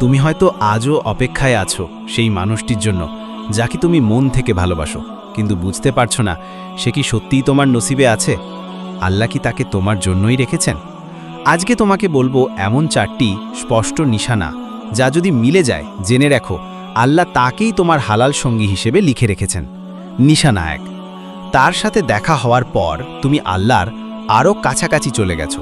তুমি হয়তো আজও অপেক্ষায় আছো সেই মানুষটির জন্য যাকে তুমি মন থেকে ভালোবাসো। কিন্তু বুঝতে পারছ না, সে কি সত্যিই তোমার নসিবে আছে? আল্লাহ কি তাকে তোমার জন্যই রেখেছেন? আজকে তোমাকে বলব এমন চারটি স্পষ্ট নিশানা, যা যদি মিলে যায়, জেনে রাখো, আল্লাহ তাকেই তোমার হালাল সঙ্গী হিসেবে লিখে রেখেছেন। নিশানা এক, তার সাথে দেখা হওয়ার পর তুমি আল্লাহর আরও কাছাকাছি চলে গেছো।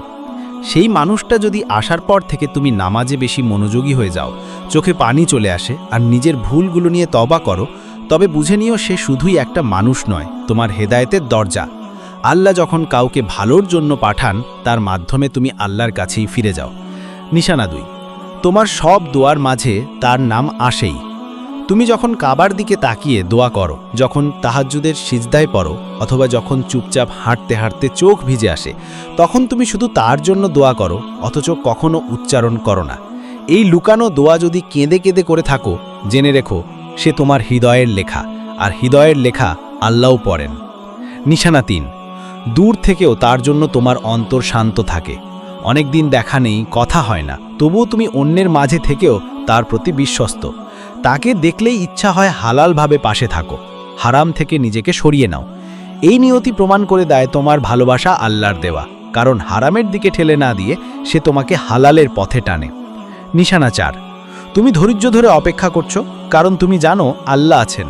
সেই মানুষটা যদি আসার পর থেকে তুমি নামাজে বেশি মনোযোগী হয়ে যাও, চোখে পানি চলে আসে আর নিজের ভুলগুলো নিয়ে তবা করো, তবে বুঝে নিও সে শুধুই একটা মানুষ নয়, তোমার হেদায়েতের দরজা। আল্লাহ যখন কাউকে ভালোর জন্য পাঠান, তার মাধ্যমে তুমি আল্লাহর কাছেই ফিরে যাও। নিশানা দুই, তোমার সব দোয়ার মাঝে তার নাম আসেই। তুমি যখন কাবার দিকে তাকিয়ে দোয়া করো, যখন তাহাজ্জুদের সিজদায় পড়ো, অথবা যখন চুপচাপ হাঁটতে হাঁটতে চোখ ভিজে আসে, তখন তুমি শুধু তার জন্য দোয়া করো, অথচ কখনো উচ্চারণ করো না। এই লুকানো দোয়া যদি কেঁদে কেঁদে করে থাকো, জেনে রেখো, সে তোমার হৃদয়ের লেখা, আর হৃদয়ের লেখা আল্লাহও পড়েন। নিশানা তিন, দূর থেকেও তার জন্য তোমার অন্তর শান্ত থাকে। অনেক দিন দেখা নেই, কথা হয় না, তবুও তুমি অন্যের মাঝে থেকেও তার প্রতি বিশ্বস্ত। তাকে দেখলেই ইচ্ছা হয় হালালভাবে পাশে থাকো। হারাম থেকে নিজেকে সরিয়ে নাও। এই নিয়তি প্রমাণ করে দেয় তোমার ভালোবাসা আল্লাহর দেওয়া। কারণ হারামের দিকে ঠেলে না দিয়ে সে তোমাকে হালালের পথে টানে। নিশানা চার, তুমি ধৈর্য ধরে অপেক্ষা করছ, কারণ তুমি জানো আল্লাহ আছেন।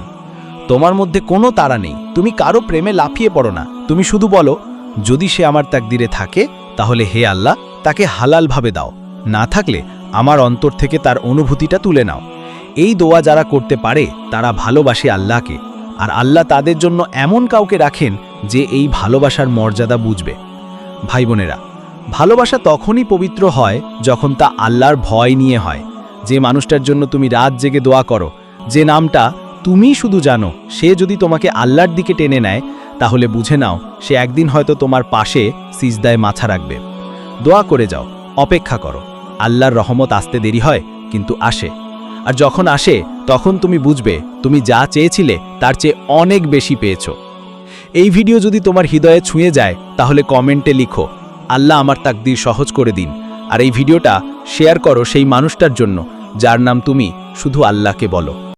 তোমার মধ্যে কোনো তাড়া নেই। তুমি কারও প্রেমে লাফিয়ে পড়ো না। তুমি শুধু বলো, যদি সে আমার তাকদিরে থাকে, তাহলে হে আল্লাহ, তাকে হালালভাবে দাও। না থাকলে আমার অন্তর থেকে তার অনুভূতিটা তুলে নাও। এই দোয়া যারা করতে পারে, তারা ভালোবাসে আল্লাহকে। আর আল্লাহ তাদের জন্য এমন কাউকে রাখেন যে এই ভালোবাসার মর্যাদা বুঝবে। ভাই বোনেরা, ভালোবাসা তখনই পবিত্র হয় যখন তা আল্লাহর ভয় নিয়ে হয়। যে মানুষটার জন্য তুমি রাত জেগে দোয়া করো, যে নামটা তুমি শুধু জানো, সে যদি তোমাকে আল্লাহর দিকে টেনে নেয়, তাহলে বুঝে নাও, সে একদিন হয়তো তোমার পাশে সিজদায় মাথা রাখবে। দোয়া করে যাও, অপেক্ষা করো। আল্লাহর রহমত আসতে দেরি হয়, কিন্তু আসে। আর যখন আসে, তখন তুমি বুঝবে, তুমি যা চেয়েছিলে তার চেয়ে অনেক বেশি পেয়েছ। এই ভিডিও যদি তোমার হৃদয়ে ছুঁয়ে যায়, তাহলে কমেন্টে লিখো, আল্লাহ আমার তাকদির সহজ করে দিন। আর এই ভিডিওটা শেয়ার করো সেই মানুষটার জন্য, যার নাম তুমি, শুধু আল্লাহকে বলো।